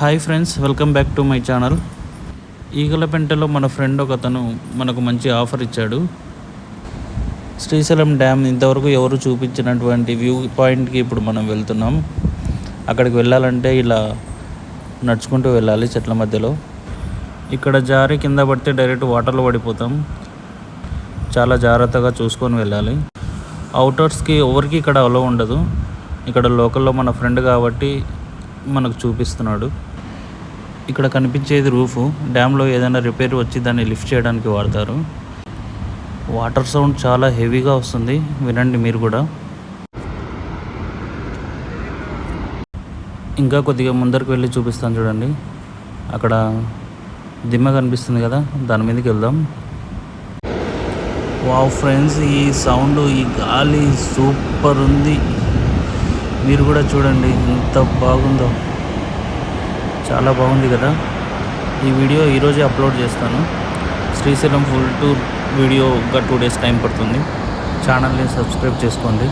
Hi friends welcome back to my channel ఈగలపెంటలో మన friend ఒక అతను మనకు మంచి ఆఫర్ ఇచ్చాడు. శ్రీశైలం డ్యామ్ ఇంతవరకు ఎవరు చూపించినటువంటి వ్యూ పాయింట్కి ఇప్పుడు మనం వెళ్తున్నాం. అక్కడికి వెళ్ళాలంటే ఇలా నడుచుకుంటూ వెళ్ళాలి చెట్ల మధ్యలో. ఇక్కడ జారి కింద పడితే డైరెక్ట్ వాటర్లో పడిపోతాం. చాలా జాగ్రత్తగా చూసుకొని వెళ్ళాలి. అవుటర్స్కి ఎవరికి ఇక్కడ అలో ఉండదు. ఇక్కడ లోకల్లో మన ఫ్రెండ్ కాబట్టి మనకు చూపిస్తున్నాడు. ఇక్కడ కనిపించేది రూఫ్. డ్యామ్లో ఏదైనా రిపేర్ వచ్చి దాన్ని లిఫ్ట్ చేయడానికి వాడతారు. వాటర్ సౌండ్ చాలా హెవీగా వస్తుంది. వినండి మీరు కూడా. ఇంకా కొద్దిగా ముందరికి వెళ్ళి చూపిస్తాను చూడండి. అక్కడ దిమ్మ కనిపిస్తుంది కదా దాని మీదకి వెళ్దాం. వావ్ ఫ్రెండ్స్ ఈ సౌండ్ ఈ గాలి సూపర్ ఉంది. మీరు కూడా చూడండి ఎంత బాగుందో. చాలా బాగుంది కదా. ఈ వీడియో ఈరోజే అప్లోడ్ చేస్తాను. శ్రీశైలం ఫుల్ టూర్ వీడియో ఒక టూ డేస్ టైం పడుతుంది. ఛానల్ని సబ్స్క్రైబ్ చేసుకోండి.